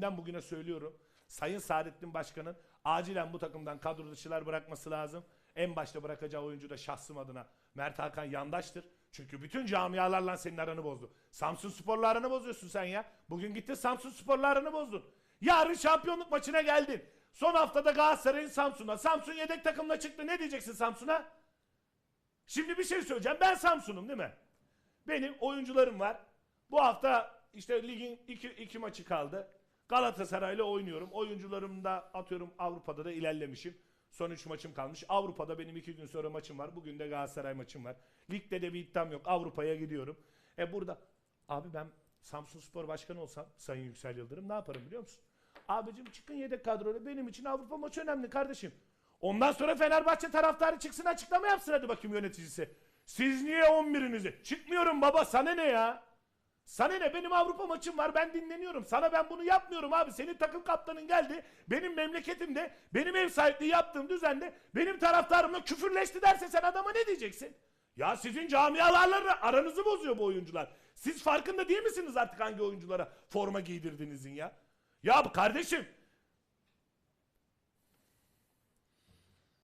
dünden bugüne söylüyorum. Sayın Saadettin Başkan'ın acilen bu takımdan kadro dışılar bırakması lazım. En başta bırakacağı oyuncu da şahsım adına Mert Hakan yandaştır. Çünkü bütün camialarla senin aranı bozdu. Samsun Spor'la aranı bozuyorsun sen ya. Bugün gittin Samsun Spor'la aranı bozdun. Yarın şampiyonluk maçına geldin. Son haftada Galatasaray'ın Samsun'a. Samsun yedek takımla çıktı. Ne diyeceksin Samsun'a? Şimdi bir şey söyleyeceğim. Ben Samsun'um değil mi? Benim oyuncularım var. Bu hafta işte ligin iki, iki maçı kaldı. Galatasaray'la oynuyorum. Oyuncularım da atıyorum Avrupa'da da ilerlemişim. Son 3 maçım kalmış. Avrupa'da benim 2 gün sonra maçım var. Bugün de Galatasaray maçım var. Ligde de bir iddiam yok. Avrupa'ya gidiyorum. E burada abi ben Samsun Spor Başkanı olsam Sayın Yüksel Yıldırım ne yaparım biliyor musun? Abicim çıkın yedek kadroyla. Benim için Avrupa maçı önemli kardeşim. Ondan sonra Fenerbahçe taraftarı çıksın açıklama yapsın hadi bakayım yöneticisi. Siz niye 11'inizi? Çıkmıyorum baba sana ne ya? Sana ne benim Avrupa maçım var ben dinleniyorum. Sana ben bunu yapmıyorum abi. Senin takım kaptanın geldi. Benim memleketimde benim ev sahipliği yaptığım düzende benim taraftarımla küfürleşti derse sen adama ne diyeceksin? Ya sizin camialarla aranızı bozuyor bu oyuncular. Siz farkında değil misiniz artık hangi oyunculara forma giydirdiğinizin ya? Ya kardeşim